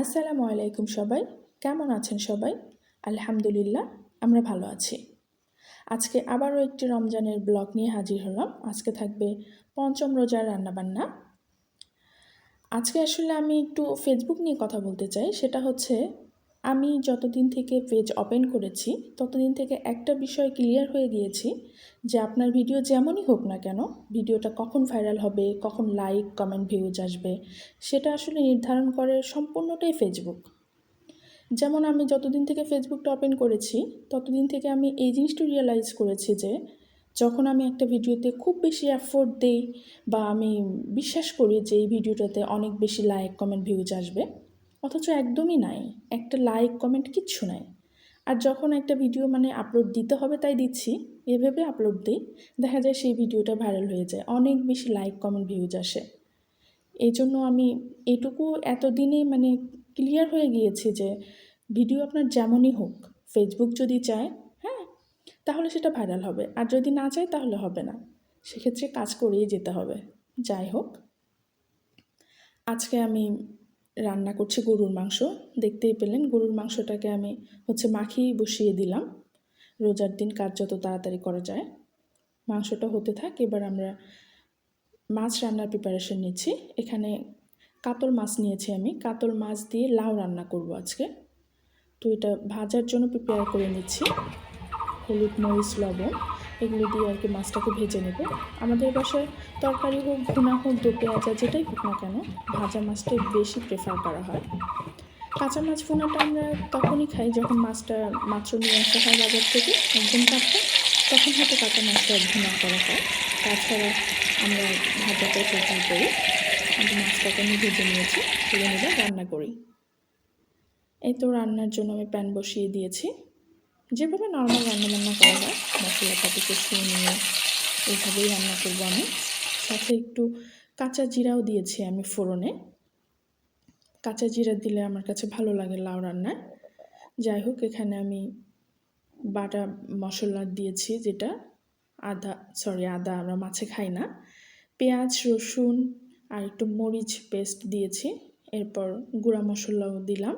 আসসালামু আলাইকুম সবাই। কেমন আছেন সবাই? আলহামদুলিল্লাহ, আমরা ভালো আছি। আজকে আবারও একটি রমজানের ব্লগ নিয়ে হাজির হলাম। আজকে থাকবে পঞ্চম রোজার রান্নাবান্না। আজকে আসলে আমি একটু ফেসবুক নিয়ে কথা বলতে চাই। সেটা হচ্ছে আমি যতদিন থেকে পেজ ওপেন করেছি, ততদিন থেকে একটা বিষয় ক্লিয়ার হয়ে গিয়েছি যে আপনার ভিডিও যেমনই হোক না কেন ভিডিওটা কখন ভাইরাল হবে, কখন লাইক কমেন্ট ভিউজ আসবে, সেটা আসলে নির্ধারণ করে সম্পূর্ণটাই ফেসবুক যেমন আমি যতদিন থেকে ফেসবুকটা ওপেন করেছি, ততদিন থেকে আমি এই জিনিসটা রিয়েলাইজ করেছি যে, যখন আমি একটা ভিডিওতে খুব বেশি এফোর্ট দেই বা আমি বিশ্বাস করি যে এই ভিডিওটাতে অনেক বেশি লাইক কমেন্ট ভিউজ আসবে অথচ একদমই নাই। একটা লাইক কমেন্ট কিচ্ছু নাই। আর যখন একটা ভিডিও মানে আপলোড দিতে হবে তাই দিচ্ছি এভাবে আপলোড দিই। দেখা যায় সেই ভিডিওটা ভাইরাল হয়ে যায়, অনেক বেশি লাইক কমেন্ট ভিউজ আসে। এই জন্য আমি এটুকু এতদিনে মানে ক্লিয়ার হয়ে গিয়েছি যে ভিডিও আপনার যেমনই হোক ফেসবুক যদি চায় হ্যাঁ তাহলে সেটা ভাইরাল হবে। আর যদি না চায় তাহলে হবে না। সেক্ষেত্রে কাজ করেই যেতে হবে। যাই হোক, আজকে আমি রান্না করছি গরুর মাংস। দেখতেই পেলেন গরুর মাংসটাকে আমি হচ্ছে মাখিয়ে বসিয়ে দিলাম। রোজার দিন কাজ যত তাড়াতাড়ি করা যায়। মাংসটা হতে থাক, এবার আমরা মাছ রান্নার প্রিপারেশন নিচ্ছি। এখানে কাতল মাছ নিয়েছি আমি। কাতল মাছ দিয়ে লাউ রান্না করব আজকে। তো এটা ভাজার জন্য প্রিপেয়ার করে নিচ্ছি। হলুদ মরিচ, লবণ, এগুলো দিয়ে আর কি মাছটাকে ভেজে নেব। আমাদের বাসায় তরকারি হোক, ভুনা হোক দো পেঁয়াজা যেটাই হোক না কেন, ভাজা মাছটাই বেশি প্রেফার করা হয়। কাঁচা মাছ ভুনাটা আমরা তখনই খাই যখন মাছটা মাত্র নিয়ে আসা হয় বাজার থেকে, একদম কাটতে তখন হয়তো কাঁচা মাছটা ভুনা করা হয়। তাছাড়া আমরা ভাজাটা প্রেফার করি। আমি মাছটাকে আমি ভেজে নিয়েছি তুলে নিলে রান্না করি। এই তো রান্নার জন্য আমি প্যান বসিয়ে দিয়েছি। যেভাবে নর্মাল রান্নাবান্না করা হয় মশলাপাতি কষিয়ে নিয়ে এইভাবেই রান্না করব আমি। সাথে একটু কাঁচা জিরাও দিয়েছি আমি ফোড়নে। কাঁচা জিরা দিলে আমার কাছে ভালো লাগে লাউ রান্নায় যাই হোক, এখানে আমি বাটা মশলা দিয়েছি যেটা আদা সরি আদা আমরা মাছে খাই না। পেঁয়াজ, রসুন আর একটু মরিচ পেস্ট দিয়েছি। এরপর গুঁড়া মশলাও দিলাম।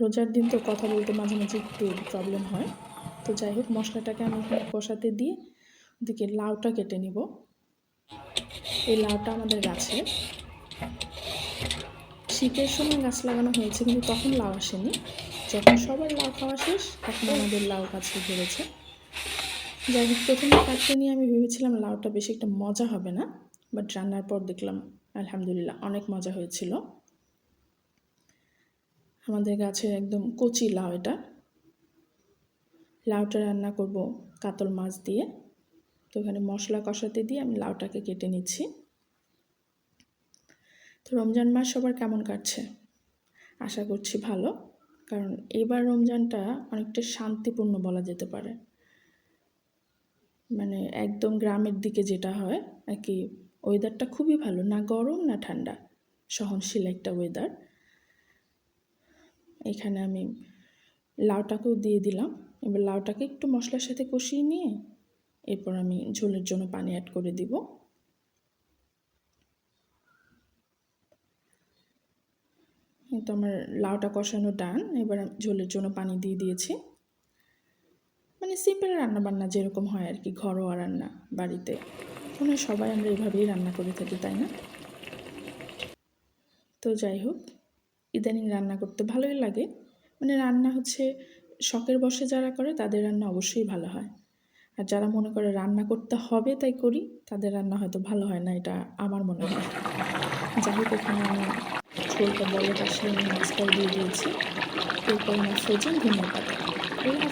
রোজার দিন তো কথা বলতে মাঝে মাঝে একটু প্রবলেম হয়। তো যাই হোক, মশলাটাকে আমি এখানে কষাতে দিয়ে ওদিকে লাউটা কেটে নিব। এই লাউটা আমাদের গাছে। শীতের সময় গাছ লাগানো হয়েছে, কিন্তু তখন লাউ আসেনি। যখন সবার লাউ খাওয়া শেষ, তখন আমাদের লাউ গাছে ধরেছে। যাই হোক, প্রথমে কাটতে নিয়ে আমি ভেবেছিলাম লাউটা বেশি একটা মজা হবে না বাট রান্নার পর দেখলাম, আলহামদুলিল্লাহ, অনেক মজা হয়েছিল। আমাদের গাছের একদম কচি লাউ এটা। লাউটা রান্না করব কাতল মাছ দিয়ে। তো এখানে মশলা কষাতে দিয়ে আমি লাউটাকে কেটে নিচ্ছি। তো রমজান মাস সবার কেমন কাটছে? আশা করছি ভালো। কারণ এবার রমজানটা অনেকটা শান্তিপূর্ণ বলা যেতে পারে। মানে একদম গ্রামের দিকে যেটা হয়, আর কি ওয়েদারটা খুবই ভালো। না গরম, না ঠান্ডা। সহনশীল একটা ওয়েদার এখানে আমি লাউটাকেও দিয়ে দিলাম। এবার লাউটাকে একটু মশলার সাথে কষিয়ে নিয়ে এরপর আমি ঝোলের জন্য পানি অ্যাড করে দিব। তো আমার লাউটা কষানো ডান এবার ঝোলের জন্য পানি দিয়ে দিয়েছি। মানে সিম্পল রান্না বান্না যেরকম হয় আর কি, ঘরোয়া রান্না বাড়িতে। মনে সবাই আমরা এভাবেই রান্না করে থাকি, তাই না? তো যাই হোক ইদানিং রান্না করতে ভালোই লাগে। মানে রান্না হচ্ছে শখের বসে যারা করে তাদের রান্না অবশ্যই ভালো হয়। আর যারা মনে করে রান্না করতে হবে তাই করি, তাদের রান্না হয়তো ভালো হয় না, এটা আমার মনে হয়। যাই হোক, এখানে আমি ঝোলটা বলে আসলে আমি মাছটাও দিয়ে দিয়েছি। এরপর আমার ফ্রোজেন ধন্যবাদ আল্লাহ